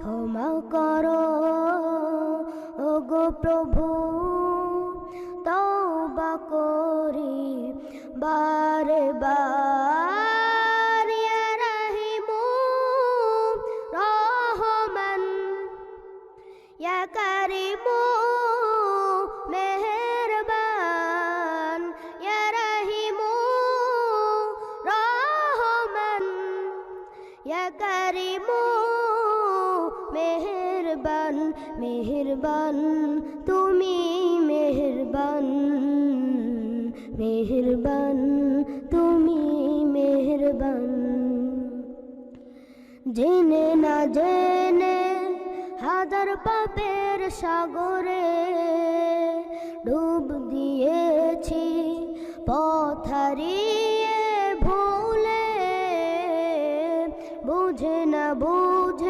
ক্ষমা করো গো প্রভু তওবা করি বারে বার রাহিমু রহমান ইয়া কারিমু মেহেরবান মেহেরবান, তুমি মেহেরবান মেহেরবান, তুমি মেহেরবান। জেনে না জেনে হাজার পাপের সাগরে ডুব দিয়েছি পথারিয়ে ভুলে বুঝে না বুঝে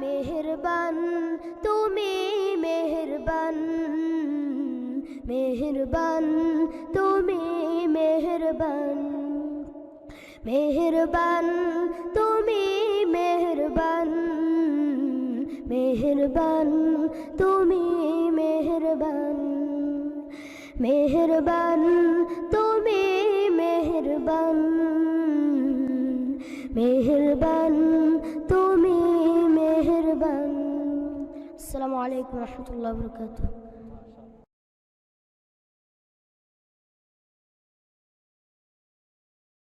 মেহেরবান তুমি মেহেরবান মেহেরবান তুমি মেহেরবান মেহেরবান তুমি মেহেরবান মেহেরবান তুমি মেহরবান। মেহরবান তুমি মেহরবান। মেহেরবান তুমি মেহরবান। আসসালামু আলাইকুম রহমতুল্লাহ বরকাতুহ।